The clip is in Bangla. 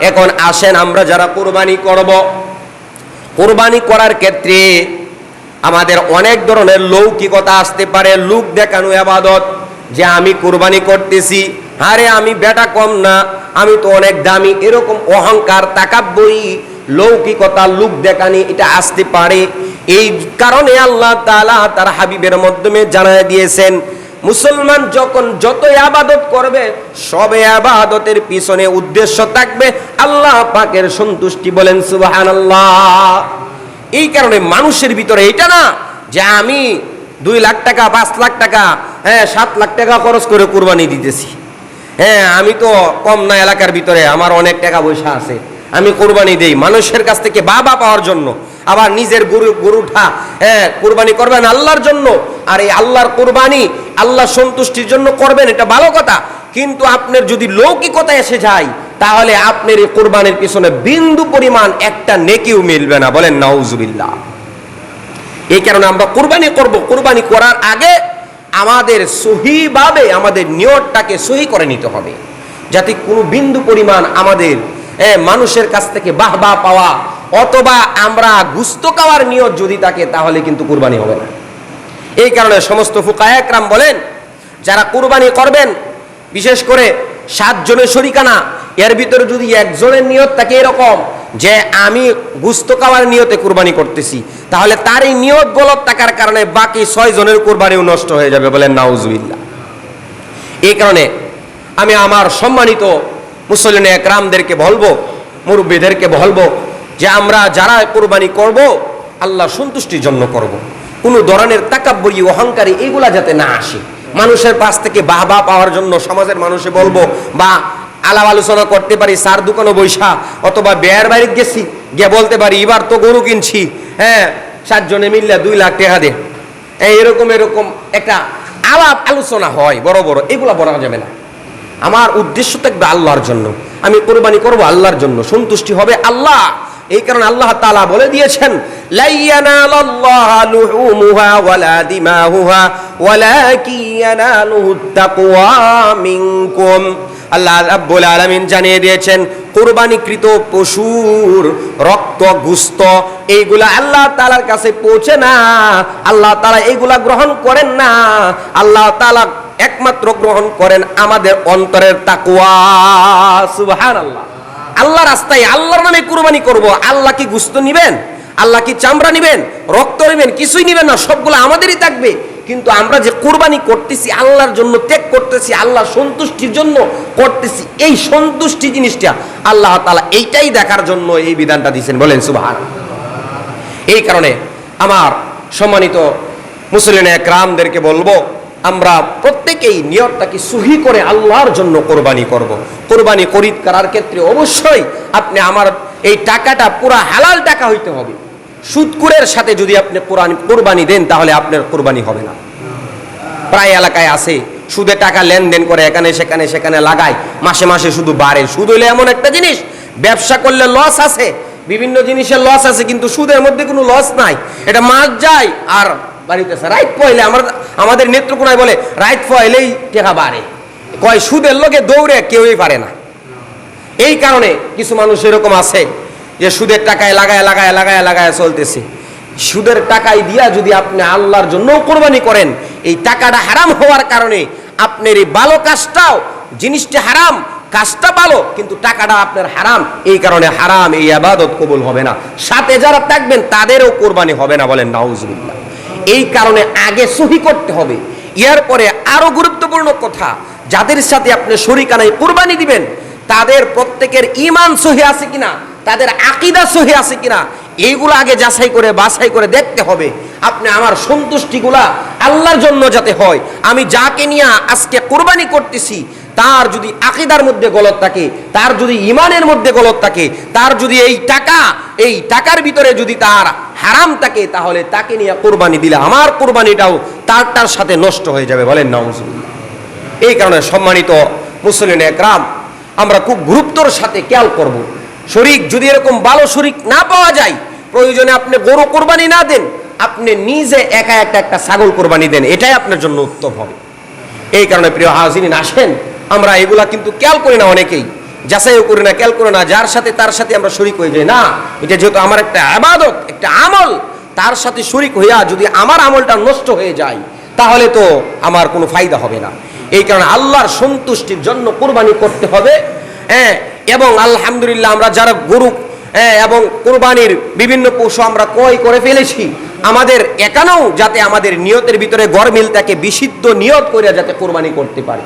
এখন আসেন আমরা যারা কোরবানি করব। কোরবানি করার ক্ষেত্রে আমাদের অনেক ধরনের লৌকিকতা আসতে পারে, লোক দেখানো আবাদত, যে আমি কোরবানি করতেছি, আরে আমি বেটা কম না, আমি তো অনেক দামি, এরকম অহংকার, তাকাব্বই, লৌকিকতা, লোক দেখানি, এটা আসতে পারে। এই কারণে আল্লাহ তাআলা তার হাবিবের মাধ্যমে জানায় দিয়েছেন মুসলমান যখন যত আবাদত করবে, সবে আবাদতের পিছনে উদ্দেশ্য থাকবে। আল্লাহ পাকের সন্তুষ্টি বলেন, সুবহানাল্লাহ। এই কারণে মানুষের ভিতরে এটা না যে আমি দুই লাখ টাকা, পাঁচ লাখ টাকা হ্যাঁ সাত লাখ টাকা খরচ করে কুরবানি দিতেছি। হ্যাঁ আমি তো কম না এলাকার ভিতরে, আমার অনেক টাকা পয়সা আছে, আমি কোরবানি দেই। মানুষের কাছ থেকে বাবা পাওয়ার জন্য, আবার নিজের গরু, গরুটা হ্যাঁ কোরবানি করবেন আল্লাহর জন্য, আর এই আল্লাহর কোরবানি আল্লাহ সন্তুষ্টির জন্য করবেন, এটা ভালো কথা। কিন্তু আপনার যদি লৌকিকতা এসে যায়, তাহলে আপনার এই কোরবানির পিছনে বিন্দু পরিমাণ একটা নেকিও মিলবে না। বলেন, নাউজুবিল্লাহ। এই কারণে আমরা কোরবানি করব। কোরবানি করার আগে আমাদের সহিভাবে, আমাদের নিয়তটাকে সহি করে নিতে হবে। যাতে কোনো বিন্দু পরিমাণ আমাদের মানুষের কাছ থেকে বাহ বাহ পাওয়া, অথবা আমরা গুস্ত খাওয়ার নিয়ত যদি থাকে, তাহলে কিন্তু কোরবানি হবে না। এই কারণে সমস্ত ফুকায়াকরাম বলেন, যারা কুরবানি করবেন, বিশেষ করে সাতজনের শরিকানা, এর ভিতরে যদি একজনের নিয়ত থাকে এরকম যে আমি গুস্ত খাওয়ার নিয়তে কোরবানি করতেছি, তাহলে তার এই নিয়ত গলত থাকার কারণে বাকি ছয় জনের কোরবানিও নষ্ট হয়ে যাবে বলেন নাউজুবিল্লাহ এই কারণে আমি আমার সম্মানিত মুসলিম একরামদেরকে বলব, মুরব্বীদেরকে বলব যে আমরা যারা কোরবানি করব, আল্লাহ সন্তুষ্টির জন্য করব। কোনো ধরনের তাকাব্বরি, অহংকারী এগুলা যাতে না আসে। মানুষের পাশ থেকে বাহ বাহ পাওয়ার জন্য সমাজের মানুষে বলব, বা আলাপ আলোচনা করতে পারি, সার দোকানে বৈশা অথবা বেয়ার বাড়িতে গেছি, গিয়ে বলতে পারি, এবার তো গরু কিনছি হ্যাঁ সাতজনে মিললে দুই লাখ টাকা দে। এরকম এরকম একটা আলাপ আলোচনা হয়, বড় বড়, এগুলা বলা যাবে না। আমার উদ্দেশ্য থাকবে আল্লাহর জন্য। আমি কোরবানি করব আল্লাহর জন্য। সন্তুষ্টি হবে আল্লাহ। এই কারণে আল্লাহ তালা বলে দিয়েছেন আল্লাহ রাব্বুল আলামিন জানিয়ে দিয়েছেন, কোরবানিকৃত পশুর রক্ত, গুস্ত, এইগুলা আল্লাহ তাআলার কাছে পৌঁছে না। আল্লাহ তাআলা এইগুলা গ্রহণ করেন না। আল্লাহ তাআলা একমাত্র গ্রহণ করেন আমাদের অন্তরের তাকুয়া সুবহান আল্লাহ আল্লাহ রাস্তায় আল্লাহর নামে কুরবানি করব। আল্লাহ কি গুস্ত নিবেন? আল্লাহ কি চামড়া নিবেন? রক্ত নিবেন? কিছুই নিবেন না, সবগুলো আমাদেরই থাকবে। কিন্তু আমরা যে কোরবানি করতেছি, আল্লাহর জন্য ত্যাগ করতেছি আল্লাহ সন্তুষ্টির জন্য করতেছি, এই সন্তুষ্টি জিনিসটা আল্লাহ তাআলা এইটাই দেখার জন্য এই বিধানটা দিয়েছেন। বলেন, সুবহান। এই কারণে আমার সম্মানিত মুসলিম একরামদেরকে বলব আমরা প্রত্যেকেই নিয়তটাকে সুহি করে আল্লাহর জন্য কোরবানি করব। কোরবানি খরিদ করার ক্ষেত্রে অবশ্যই আপনি আমার এই টাকাটা, পুরা হালাল টাকা হইতে হবে। সুদকুরের সাথে যদি আপনি কোরবানি দেন, তাহলে আপনার কোরবানি হবে না। প্রায় এলাকায় আছে, সুদে টাকা লেনদেন করে এখানে, সেখানে সেখানে লাগায়, মাসে মাসে শুধু বাড়ে। সুদ হইলে এমন একটা জিনিস, ব্যবসা করলে লস আছে, বিভিন্ন জিনিসের লস আছে, কিন্তু সুদের মধ্যে কোনো লস নাই। এটা মাস যায় আর বাড়িতেছে রাইট পয়লে আমার আমাদের নেত্রকোনায় বলে রাইট পয়লেই টাকা বাড়ে। কয়, সুদের লোকে দৌড়ে কেউই পারে না। এই কারণে কিছু মানুষ এরকম আছে যে সুদের টাকায় লাগায় লাগায় লাগায় লাগায় চলতেছে। সুদের টাকায় দিয়া যদি আপনি আল্লাহর জন্য কোরবানি করেন, এই টাকাটা হারাম হওয়ার কারণে আপনার এই ভালো কাজটাও, জিনিসটা হারাম, কাজটা ভালো, কিন্তু টাকাটা আপনার হারাম, এই কারণে হারাম, এই আবাদত কবুল হবে না। সাথে যারা থাকবেন, তাদেরও কোরবানি হবে না বলেন, নাউজুবিল্লাহ। এই কারণে আগে সহি করতে হবে। ইয়ার পরে আরও গুরুত্বপূর্ণ কথা, যাদের সাথে আপনি শরিকানায় কোরবানি দিবেন, তাদের প্রত্যেকের ইমান সহি আছে কিনা, তাদের আকিদা সহি আছে কিনা, এইগুলো আগে যাচাই করে, বাছাই করে দেখতে হবে। আপনি আমার সন্তুষ্টিগুলা আল্লাহর জন্য যাতে হয়। আমি যাকে নিয়ে আজকে কোরবানি করতেছি, তার যদি আকিদার মধ্যে গলত থাকে, তার যদি ইমানের মধ্যে গলত থাকে, তার যদি এই টাকা, এই টাকার ভিতরে যদি তার হারাম থাকে তাহলে তাকে নিয়ে কোরবানি দিলে আমার কোরবানিটাও তারটার সাথে নষ্ট হয়ে যাবে বলেন নাউজুবিল্লাহ। এই কারণে সম্মানিত মুসলিম একরাম, আমরা খুব গুরুত্বর সাথে খেয়াল করব। শরিক যদি এরকম ভালো শরিক না পাওয়া যায়, প্রয়োজনে আপনি গরু কোরবানি না দেন, আপনি নিজে একা একটা একটা ছাগল কোরবানি দেন, এটাই আপনার জন্য উত্তম হবে। এই কারণে প্রিয় হাজিরিন, আসেন, আমরা এগুলা কিন্তু খেয়াল করি না অনেকেই। যাচাইও করি না খেয়াল করি না যার সাথে তার সাথে আমরা শরিক হয়ে যাই। না এটা যেহেতু আমার একটা আবাদত একটা আমল তার সাথে শরিক হইয়া যদি আমার আমলটা নষ্ট হয়ে যায় তাহলে তো আমার কোনো ফায়দা হবে না। এই কারণে আল্লাহর সন্তুষ্টির জন্য কোরবানি করতে হবে হ্যাঁ এবং আলহামদুলিল্লাহ আমরা যারা গরু হ্যাঁ, এবং কোরবানির বিভিন্ন পশু আমরা ক্রয় করে ফেলেছি আমাদের একানেও যাতে আমাদের নিয়তের ভিতরে গরমিল তাকে বিশুদ্ধ নিয়ত করে যাতে কোরবানি করতে পারে।